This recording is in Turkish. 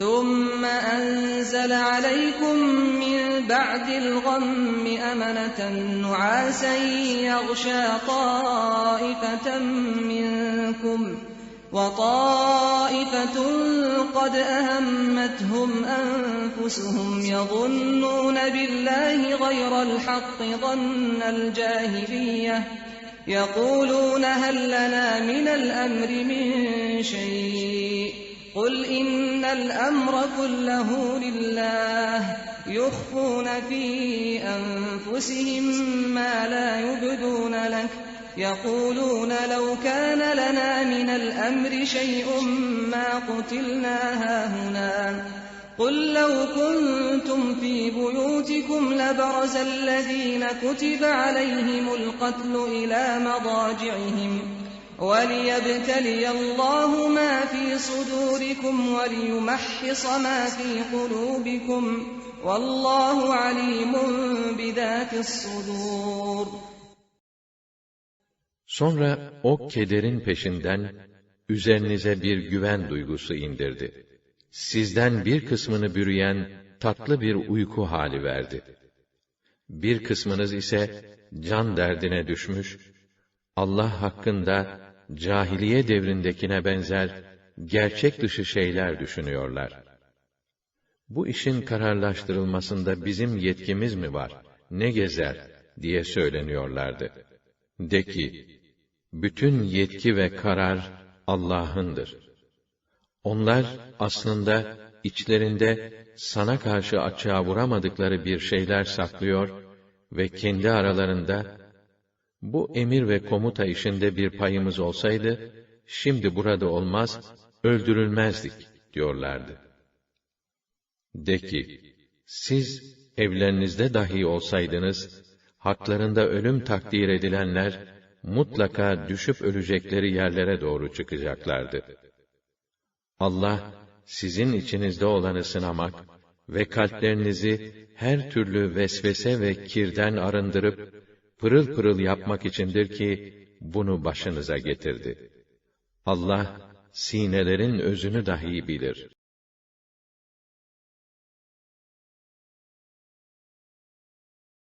ثُمَّ أَنزَلَ عَلَيْكُم مِّن بَعْدِ الْغَمِّ أَمَنَةً نُّعَاسًا يَغْشَىٰ طَائِفَةً مِّنكُمْ ۖ وَطَائِفَةٌ قَدْ أَهَمَّتْهُمْ أَنفُسُهُمْ يَظُنُّونَ بِاللَّهِ غَيْرَ الْحَقِّ ظَنَّ الْجَاهِلِيَّةِ يَقُولُونَ هَل لَّنَا مِنَ الْأَمْرِ مِن شَيْءٍ ۗ قُلْ الْأَمْرَ كُلَّهُ لِلَّهِ يُخْفُونَ فِي أَنفُسِهِم مَّا لَا يُبْدُونَ لَكَ. يَقُولُونَ لَوْ كَانَ لَنَا مِنَ الْأَمْرِ شَيْءٌ مَّا قُتِلْنَا هَاهُنَا ۗ. قُل لَّوْ كُنتُمْ فِي بُيُوتِكُمْ لَبَرَزَ الَّذِينَ كُتِبَ عَلَيْهِمُ الْقَتْلُ إِلَىٰ مَضَاجِعِهِمْ. وَلِيَبْتَلِيَ اللَّهُ مَا فِي صُدُورِكُمْ وَلِيُمَحِّصَ مَا فِي قُلُوبِكُمْ ۗ وَاللَّهُ عَلِيمٌ بِذَاتِ الصُّدُورِ Sonra o kederin peşinden üzerinize bir güven duygusu indirdi. Sizden bir kısmını bürüyen tatlı bir uyku hali verdi. Bir kısmınız ise can derdine düşmüş, Allah hakkında cahiliye devrindekine benzer gerçek dışı şeyler düşünüyorlar. Bu işin kararlaştırılmasında bizim yetkimiz mi var? Ne gezer diye söyleniyorlardı. De ki, bütün yetki ve karar Allah'ındır. Onlar aslında içlerinde sana karşı açığa vuramadıkları bir şeyler saklıyor ve kendi aralarında bu emir ve komuta işinde bir payımız olsaydı şimdi burada olmaz, öldürülmezdik diyorlardı. De ki, siz evlerinizde dahi olsaydınız, haklarında ölüm takdir edilenler, mutlaka düşüp ölecekleri yerlere doğru çıkacaklardı. Allah, sizin içinizde olanı sınamak ve kalplerinizi her türlü vesvese ve kirden arındırıp, pırıl pırıl yapmak içindir ki, bunu başınıza getirdi. Allah, sinelerin özünü dahi bilir.